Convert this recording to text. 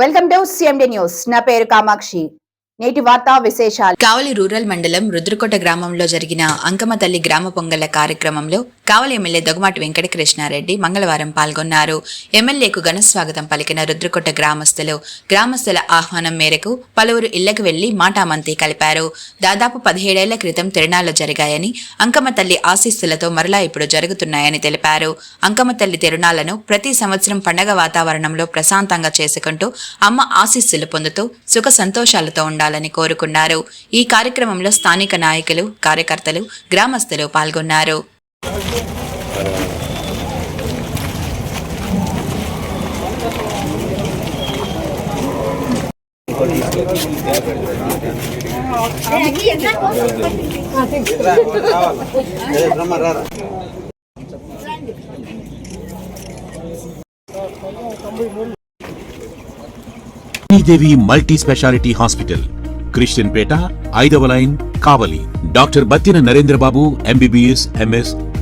Welcome to CMD news. నా పేరు కామాక్షి. నేటి వార్తా విశేషాలు. కావలి రూరల్ మండలం రుద్రకోట గ్రామంలో జరిగిన అంకమ తల్లి గ్రామ పొంగళ్ళ కార్యక్రమంలో కావలి ఎమ్మెల్యే దొగమాటి వెంకటకృష్ణారెడ్డి మంగళవారం పాల్గొన్నారు. ఎమ్మెల్యేకు ఘన స్వాగతం పలికిన రుద్రకొట్ట గ్రామస్తులు గ్రామస్తుల ఆహ్వానం మేరకు పలువురు ఇళ్ళకు వెళ్ళి మాటామంతి కలిపారు. దాదాపు పదిహేడేళ్ళ క్రితం తిరణాలు జరిగాయని అంకమ్మ తల్లి ఆశీస్సులతో మరలా ఇప్పుడు జరుగుతున్నాయని తెలిపారు. అంకమ్మ తల్లి తిరుణాలను ప్రతి సంవత్సరం పండగ వాతావరణంలో ప్రశాంతంగా చేసుకుంటూ అమ్మ ఆశీస్సులు పొందుతూ సుఖ సంతోషాలతో ఉండాలని కోరుకున్నారు. ఈ కార్యక్రమంలో స్థానిక నాయకులు కార్యకర్తలు గ్రామస్తులు పాల్గొన్నారు. Sridevi multi speciality hospital Christian Peta ఐదవ line Kavali. Doctor Battina Narendrababu MBBS MS